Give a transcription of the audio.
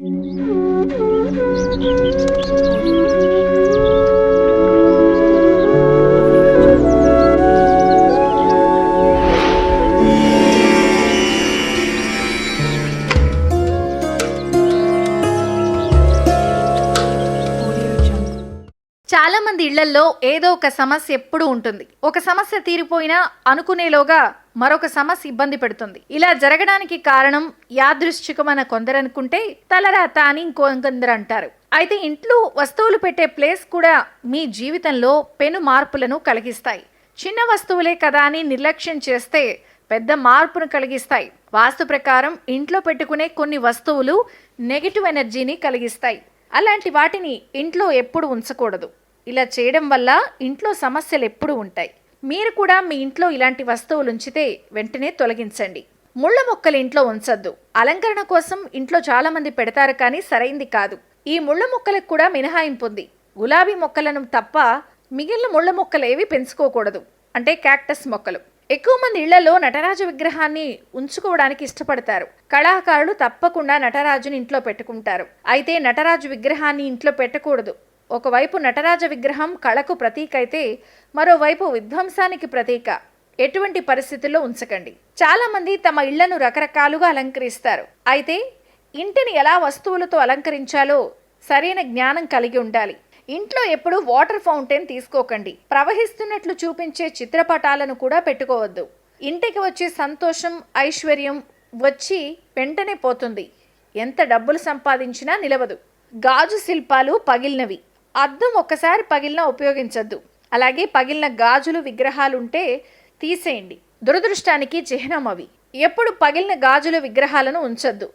చాలా మంది ఇళ్ళల్లో ఏదో ఒక సమస్య ఎప్పుడూ ఉంటుంది. ఒక సమస్య తీరిపోయినా అనుకునేలోగా మరొక సమస్య ఇబ్బంది పెడుతుంది. ఇలా జరగడానికి కారణం యాదృశ్చికమని కొందరు అనుకుంటే తలరాత అని ఇంకొందరు అంటారు. అయితే ఇంట్లో వస్తువులు పెట్టే ప్లేస్ కూడా మీ జీవితంలో పెను మార్పులను కలిగిస్తాయి. చిన్న వస్తువులే కదా అని నిర్లక్ష్యం చేస్తే పెద్ద మార్పును కలిగిస్తాయి. వాస్తు ప్రకారం ఇంట్లో పెట్టుకునే కొన్ని వస్తువులు నెగిటివ్ ఎనర్జీని కలిగిస్తాయి. అలాంటి వాటిని ఇంట్లో ఎప్పుడు ఉంచకూడదు. ఇలా చేయడం వల్ల ఇంట్లో సమస్యలు ఎప్పుడూ ఉంటాయి. మీరు కూడా మీ ఇంట్లో ఇలాంటి వస్తువులు ఉంచితే వెంటనే తొలగించండి. ముళ్ళ మొక్కలు ఇంట్లో ఉంచద్దు. అలంకరణ కోసం ఇంట్లో చాలామంది పెడతారు కానీ సరైంది కాదు. ఈ ముళ్ళ మొక్కలకు కూడా మినహాయింపు ఉంది. గులాబీ మొక్కలను తప్ప మిగిలిన ముళ్ళ మొక్కలు ఏవి పెంచుకోకూడదు. అంటే క్యాక్టస్ మొక్కలు. ఎక్కువ మంది ఇళ్ళలో నటరాజు విగ్రహాన్ని ఉంచుకోవడానికి ఇష్టపడతారు. కళాకారులు తప్పకుండా నటరాజుని ఇంట్లో పెట్టుకుంటారు. అయితే నటరాజు విగ్రహాన్ని ఇంట్లో పెట్టకూడదు. ఒకవైపు నటరాజ విగ్రహం కళకు ప్రతీక అయితే మరోవైపు విధ్వంసానికి ప్రతీక. ఎటువంటి పరిస్థితుల్లో ఉంచకండి. చాలా మంది తమ ఇళ్ళను రకరకాలుగా అలంకరిస్తారు. అయితే ఇంటిని ఎలా వస్తువులతో అలంకరించాలో సరైన జ్ఞానం కలిగి ఉండాలి. ఇంట్లో ఎప్పుడూ వాటర్ ఫౌంటైన్ తీసుకోకండి. ప్రవహిస్తున్నట్లు చూపించే చిత్రపటాలను కూడా పెట్టుకోవద్దు. ఇంటికి వచ్చే సంతోషం ఐశ్వర్యం వచ్చి వెంటనే పోతుంది. ఎంత డబ్బులు సంపాదించినా నిలవదు. గాజు శిల్పాలు పగిలినవి. అద్దం ఒక్కసారి పగిలినా ఉపయోగించద్దు. అలాగే పగిలిన గాజులు విగ్రహాలుంటే తీసేయండి. దురదృష్టానికి చిహ్నం అవి. ఎప్పుడు పగిలిన గాజుల విగ్రహాలను ఉంచద్దు.